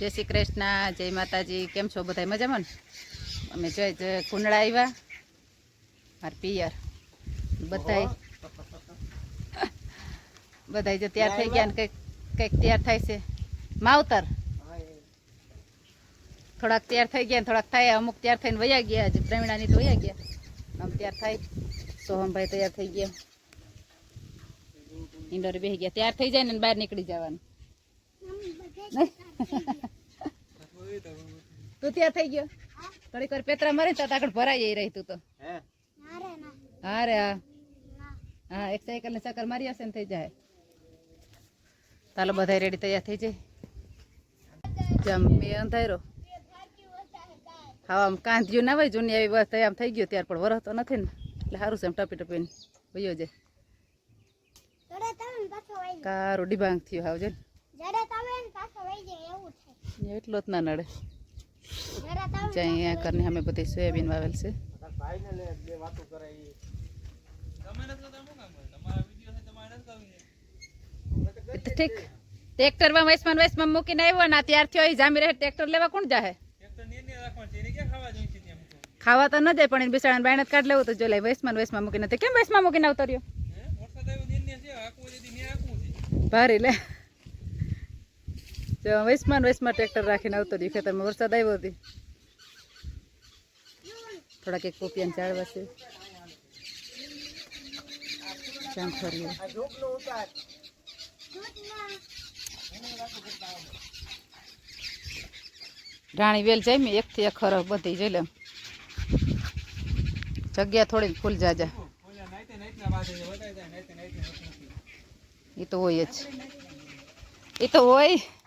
જય શ્રી કૃષ્ણ, જય માતાજી, કેમ છો બધા મજામાં ને? અમે જોઈ કુંડળા આવ્યા માર પિયર. બધાય બધાય જો તૈયાર થઈ ગયા ને કંઈક કંઈક તૈયાર થાય છે. માવતર. થોડાક તૈયાર થઈ ગયા થોડાક થાય, અમુક તૈયાર થઈને વયા ગયા, હજી પ્રવીણાની તો વયા ગયા. આમ તૈયાર થાય. સોહમભાઈ તૈયાર થઈ ગયા. ઇન્ડોર બેસી ગયા. તૈયાર થઈ જાય ને બહાર નીકળી જવાનું? તું ત્યાં થઈ ગયો? થોડીક વાર પેતરા મરે તો આગળ ભરાઈ જઈ રહી તું તો. હા? રે હા. હા એક સાયકલ ને ચક્કર મારી હશે ને થઈ જાય. તાલો બધા રેડી તૈયાર થઈ જાય. જમી અંધારો હા આમ કાંધ્યું ના હોય જૂની આવી બસ તૈયાર થઈ ગયો ત્યાર પણ વરસ તો નથી ને. એટલે સારું છે એમ ટપી ટપીને વયો જાય. કારું ડિબાંગ થયું આવજો ને એટલો જ ના નડે અહીંયા કરીને અમે બધી સોયાબીન વાવેલ છે. ઠીક. ટ્રેક્ટરમાં વૈસમાન વૈસમાં મૂકીને આવ્યો ને ત્યારથી હોય જામી રહે ટ્રેક્ટર લેવા કોણ જાહે? ખાવા તો ન જાય પણ એને બિચારાને બાયણે કાઢ લેવું તો જો લે વૈસમાન વૈસમાં મૂકીને. કેમ વૈસમાં મૂકીને આવતો રહ્યો? ભારી લે. જો વૈસમાં વૈસમાં ટ્રેક્ટર રાખીને આવતો રહ્યો. ખેતરમાં વરસાદ આવ્યો હતી થોડાક એક કોપિયાને ચાળવા છે. જામફળીઓ રાણી વેલ જામી, એકથી એક ખરો બધી જોઈ લે. જગ્યા થોડી ફૂલ જાજા. એ તો હોય જ. એ તો હોય.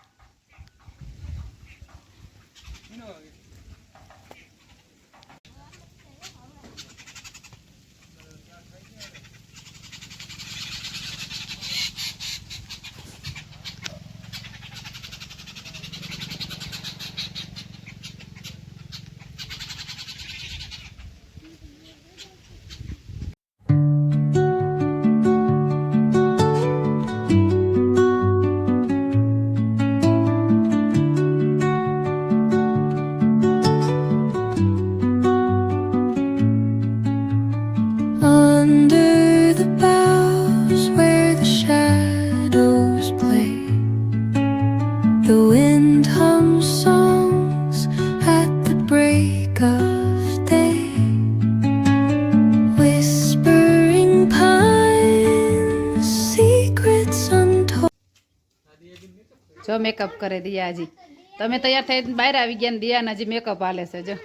મેકઅપ કરે દિયાજી. તમે તૈયાર થઈને બહાર આવી ગયા ને દિયાને હજી મેકઅપ હાલે છે જો.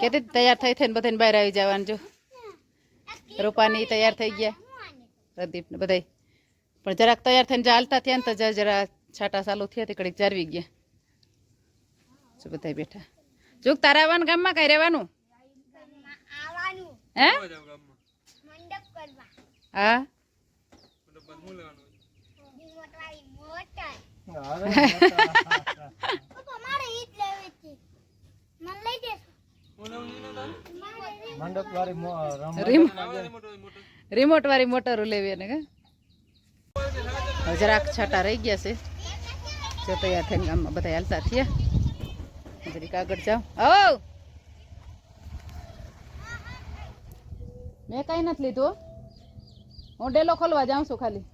કેતી તૈયાર થઈ થઈને બધાને બહાર આવી જવાનું જો. રૂપાની તૈયાર થઈ ગયા. પ્રદીપ ને બધાય. પણ જરાક તૈયાર થઈને ચાલતા થયા ને તો જરા જરા છાટા ચાલુ થયા તે કડીક જારવી ગયા. જો બધા બેઠા. જોક તારા આવવાનું ગામમાં? કઈ રહેવાનું? હે? હા? રિમોટ. વાળી મોટરો લેવી ને હવે જરાક છાટા રહી ગયા છે. જો તૈયાર થઈને ગામમાં બધા હાલતા થયા. જરીક આગળ જાઓ. ઓ મેં કાંઈ નથી લીધું હું ડેલો ખોલવા જાઉં છું ખાલી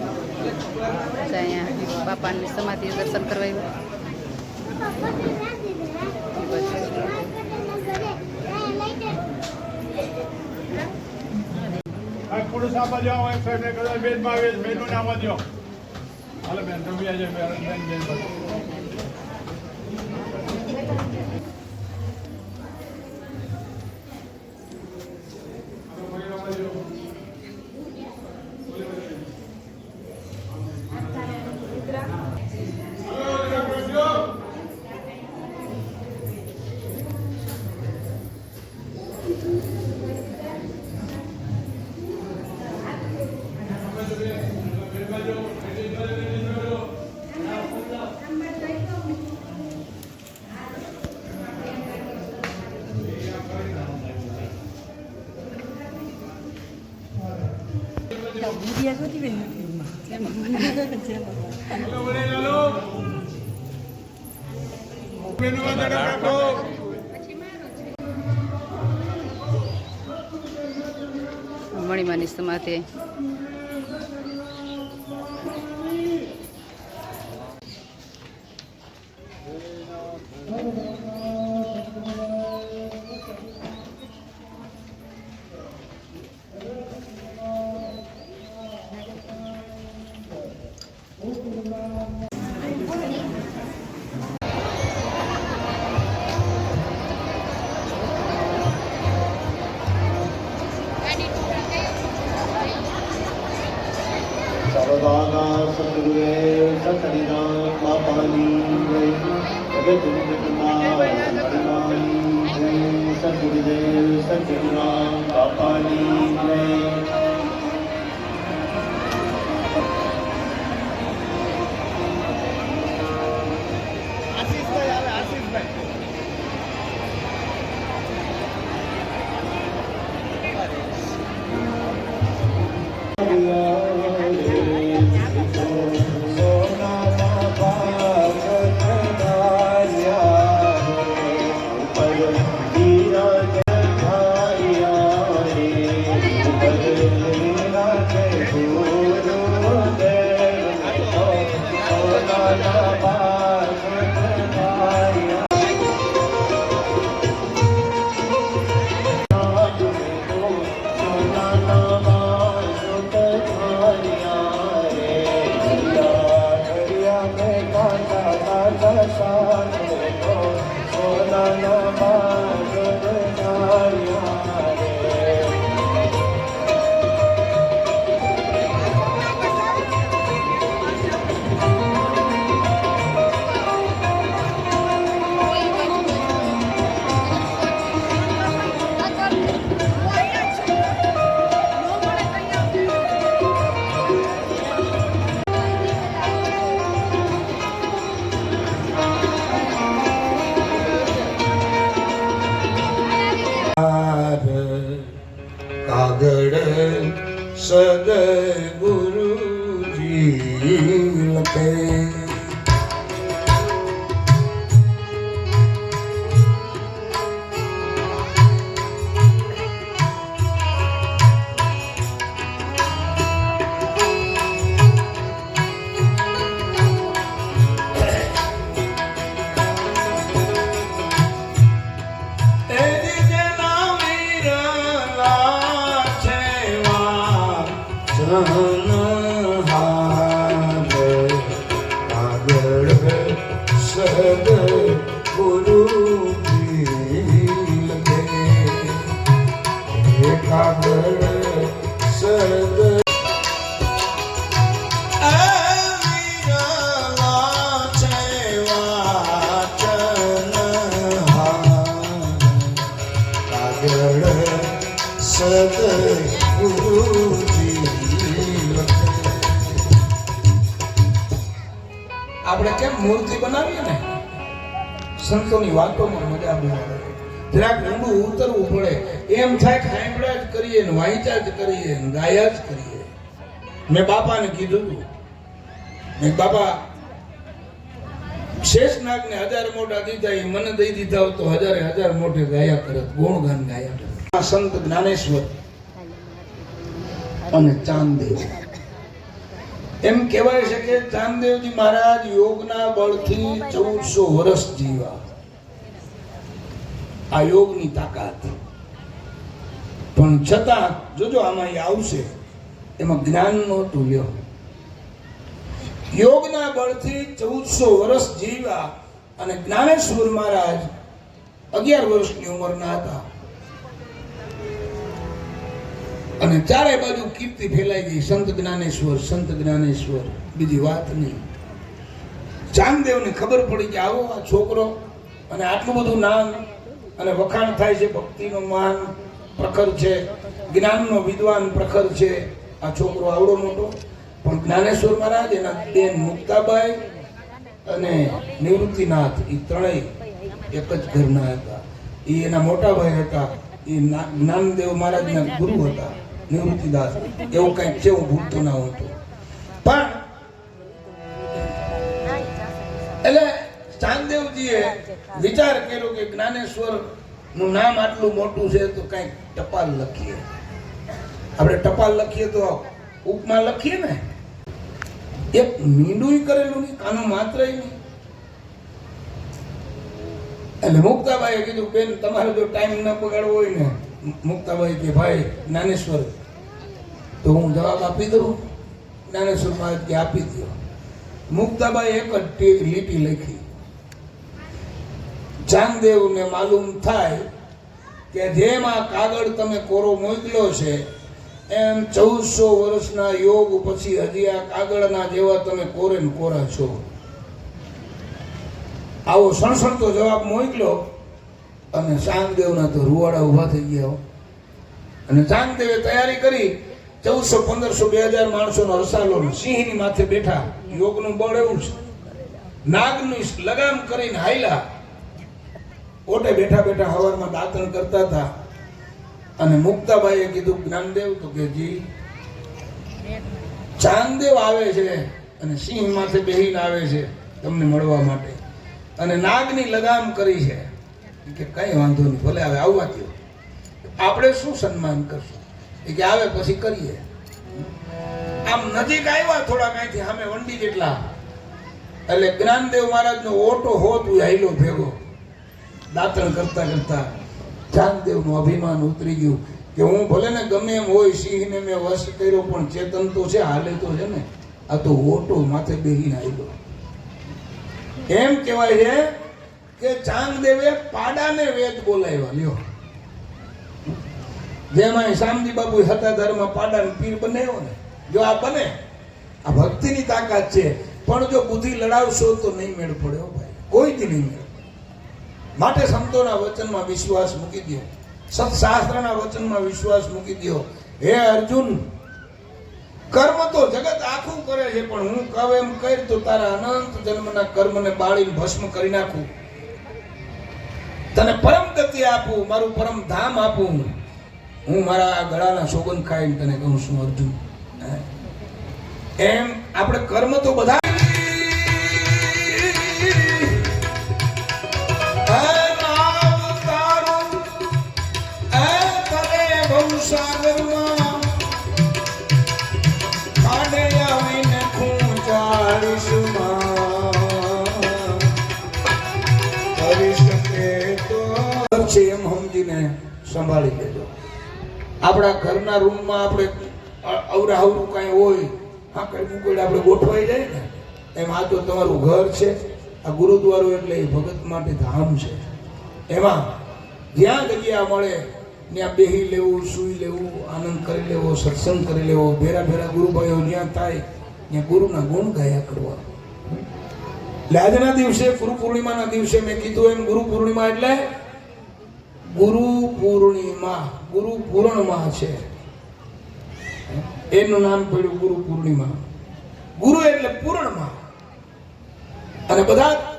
તો અહીંયા બાપાની સમાધિ દર્શન કરવા આવ્યા બેન નામ બેન બેન. બોલે ચાલો બેનવા જણા સમાધિ. સદગુરુદેવ સતરીના બાપાની જય. જય. સદગુરુદેવ સતરીના બાપાની જય. સંતોની વાતોમાં મજા ન આવે. જરાક ઊંડું ઉતરવું પડે. એમ થાય કે સાંભળ્યા જ કરીએ ને વાંચ્યા જ કરીએ ને ગાયા જ કરીએ. મેં બાપાને કીધું હતું મેં બાપા શેષનાગ ને હજાર મોટા દીધા એ મને દઈ દીધા હોય તો હજારે હજાર મોટે ગાયા કરત, ગુણગાન ગાયા કરત. સંત જ્ઞાનેશ્વર અને ચાંદદેવ એમ કહેવાય છે કે ચાંદદેવજી મહારાજ યોગના બળથી ચૌદસો વર્ષ જીવા આ યોગની તાકાત. પણ છતાં, જોજો આમાં આવશે, એમાં જ્ઞાન જ્ઞાનનો તુલ્યો યોગના બળથી ચૌદસો વર્ષ જીવ્યા અને જ્ઞાનેશ્વર મહારાજ અગિયાર વર્ષની ઉંમરના હતા. અને ચારે બાજુ કીર્તિ ફેલાઈ ગઈ. સંત જ્ઞાનેશ્વર સંત જ્ઞાનેશ્વર. બીજી વાત નહીં. ચાંદદેવને ખબર પડી કે આવો આ છોકરો અને આટલું બધું નામ અને વખાણ થાય છે, ભક્તિનો માન પ્રખર છે, જ્ઞાનનો વિદ્વાન પ્રખર છે. આ છોકરો આવડો મોટો. પણ જ્ઞાનેશ્વર મહારાજ, એના બેન મુક્તાબાઈ અને નિવૃત્તિનાથ એ ત્રણેય એક જ ઘરના હતા. એ એના મોટા ભાઈ હતા. એ જ્ઞાનદેવ મહારાજના ગુરુ હતા. નિવૃત્તિદાસ એવું કંઈક છે, હું ભૂલતો ના હોતો પણ એટલે ચાંદદેવજીએ વિચાર કર્યો કે જ્ઞાનેશ્વરનું નામ આટલું મોટું છે તો કંઈક ટપાલ લખીએ. આપણે ટપાલ લખીએ તો ઉપમા લખીએ ને. એક મીંડું કરેલું નહીં, કાનું માત્ર નહીં. એટલે મુક્તાબાઈએ કીધું, બેન, તમારે જો ટાઈમ ન બગાડવો હોય ને મુક્તાબાઈ કે, ભાઈ, જ્ઞાનેશ્વર, તો હું જવાબ આપી દઉં? જ્ઞાનેશ્વર મહારાજ કે, આપી દો મુક્તાબાઈ એક જ લીટી લખી. ચાંદદેવને માલુમ થાય કે જેમ આ કાગળ તમે કોરો મોકલ્યો છે, એમ ચૌદસો વર્ષના યોગ પછી હજી આ કાગળના જેવા તમે કોરે કોરા છો. આવો સણસણતો જવાબ મોકલ્યો. અને ચાંદદેવના તો રૂવાડા ઊભા થઈ ગયા. અને ચાંદદેવે તૈયારી કરી ચૌદસો, પંદરસો, બે હજાર માણસોનો હસાલો સિંહની માથે બેઠા. યોગનું બળ એવું છે. નાગની લગામ કરીને હાયલા. ઓટે બેઠા બેઠા હવારમાં દાંતણ કરતા હતા. અને મુક્તાબાઈએ કીધું, જ્ઞાનદેવ, તો કે જી, ચાંદદેવ આવે છે અને સિંહ માથે બેહીને આવે છે તમને મળવા માટે. અને નાગની લગામ કરી છે. કે કઈ વાંધો નહીં, ભલે હવે આવવા દો આપણે શું સન્માન કરશું? એ કે આવે પછી કરીએ. આમ નજીક આવ્યા થોડા કાંઈથી સામે વંડી જેટલા. એટલે જ્ઞાનદેવ મહારાજનો ઓટો હોત હાઈલો ભેગો. દાંતણ કરતા કરતા ચાંદદેવનું અભિમાન ઉતરી ગયું કે હું ભલે ને ગમે એમ હોય, સિંહને મેં વશ કર્યો, પણ ચેતન તો છે, હાલે તો છે ને. આ તો ઓટો માથે બેહીને આવ્યો એમ કહેવાય છે કે ચાંગદેવે પાડાને વેદ બોલાવ્યા, લ્યો. જેમાં શામજી બાબુ હતા ધર્મ પાડાને પીર બનાવ્યો ને, જો આ બને, આ ભક્તિની તાકાત છે. પણ જો બુદ્ધિ લડાવશો તો નહીં મેળ પડ્યો ભાઈ. કોઈ દી નહીં મેળ માટે સંતોના વચનમાં વિશ્વાસ મૂકી દો સત્શાસ્ત્રના વચનમાં વિશ્વાસ મૂકી દો હે અર્જુન, કર્મ તો જગત આખું કરે છે, પણ હું કહું એમ કરી તો તારા અનંત જન્મના કર્મને બાળીને ભસ્મ કરી નાખું. તને પરમ ગતિ આપું, મારું પરમ ધામ આપું. હું મારા ગળાના સોગંદ ખાઈને તને કહું છું, અર્જુન. એમ આપણે કર્મ તો બધા હે સંભાળી લેજો. આપણા ઘરના રૂમમાં આપણે અવરાહવરું કાંઈ હોય, હા, કઈ મૂકીને આપણે ગોઠવાઈ જાય ને, એમ આ તો તમારું ઘર છે. આ ગુરુદ્વારો એટલે એ ભગત માટે ધામ છે. એમાં જ્યાં જગ્યા મળે, ત્યાં બેહી લેવું, સૂઈ લેવું, આનંદ કરી લેવો, સત્સંગ કરી લેવો, ભેરા ભેરા ગુરુભાઈઓ જ્યાં થાય, ત્યાં ગુરુના ગુણ ગાયા કરવા. એટલે આજના દિવસે ગુરુ પૂર્ણિમાના દિવસે મેં કીધું એમ, ગુરુ પૂર્ણિમા એટલે ગુરુ પૂર્ણિમા, ગુરુ પૂર્ણમાં છે. એનું નામ પડ્યું ગુરુ પૂર્ણિમા. ગુરુ એટલે પૂર્ણમાં. અને બધા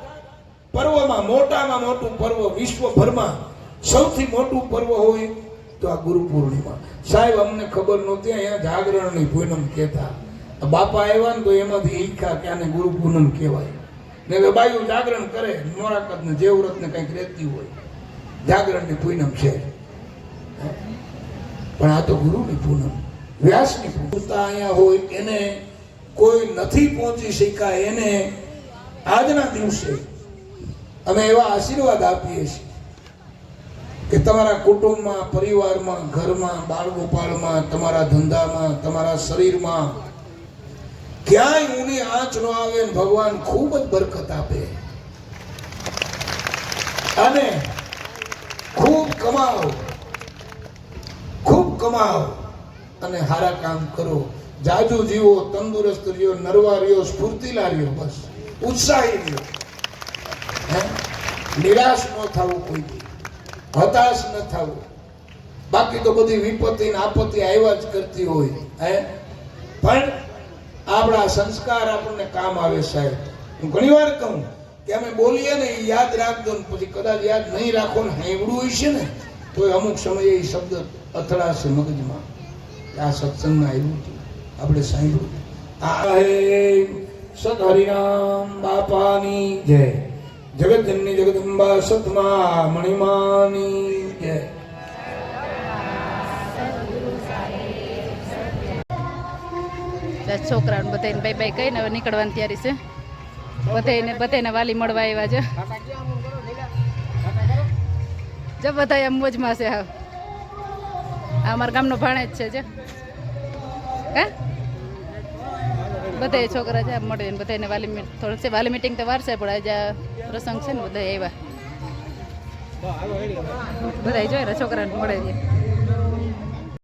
પર્વમાં, મોટામાં મોટું પર્વ વિશ્વભરમાં સૌથી મોટું પર્વ હોય તો આ ગુરુ પૂર્ણિમા. સાહેબ, અમને ખબર નહોતી, અહીંયા જાગરણની પૂનમ કહેતા. બાપા આવ્યા ને તો એમાંથી ઈચ્છા કે આને ગુરુ પૂનમ કહેવાય. ને બાયું જાગરણ કરે મોરાકત ને જેવરત ને કંઈક રહેતી હોય. જાગરણની પૂનમ છે. પણ આ તો ગુરુની પૂનમ, વ્યાસની પૂનમ. અહીંયા હોય એને કોઈ નથી પહોંચી શક્યા, એને આજના દિવસે અમે એવા આશીર્વાદ આપીએ છીએ કે તમારા કુટુંબમાં, પરિવારમાં, ઘરમાં બાળ ગોપાળમાં તમારા ધંધામાં, તમારા શરીરમાં ક્યાંય ઊની આંચ ન આવે ભગવાન ખૂબ જ બરકત આપે. અને ખૂબ કમાઓ. ખૂબ કમાઓ. અને સારા કામ કરો. જાજુ જીવો, તંદુરસ્ત રહ્યો, નરવા રહ્યો, સ્ફૂર્તિલા રહ્યો, બસ. ઉત્સાહી રહ્યો. હે? નિરાશ ન થવું કોઈ. હતાશ ન થવું. બાકી તો બધી વિપત્તિ ને આપત્તિ આવ્યા જ કરતી હોય. હે? પણ આપણા સંસ્કાર આપણને કામ આવે સાહેબ. હું ઘણી વાર કહું કે અમે બોલીએ ને એ યાદ રાખજો ને, પછી કદાચ યાદ નહીં રાખો ને સાંભળવું હોય છે ને તો અમુક સમયે એ શબ્દ અથડાશે મગજમાં. આ સત્સંગમાં આવ્યું હતું. આપણે સાંભળ્યું. આ હે સદ હરિરામ બાપાની જય. જગતજનની જગદંબા સતમા મણિમાની જય. છોકરાને બધાને બાય બાય કહીને હવે નીકળવાની તૈયારી છે. બધાને બધાને વાલી મળવા આવ્યા છે. જો બધા એમ મોજમાં છે હા અમારા ગામનો ભાણે જ છે, જે. હે? બધા છોકરા છે મળે બધાને વાલી થોડુંક છે. વાલી મીટિંગ તો વારસે પણ આજે પ્રસંગ છે ને બધા આવ્યા બધા જોઈ રહ્યા, છોકરાને મળે છે.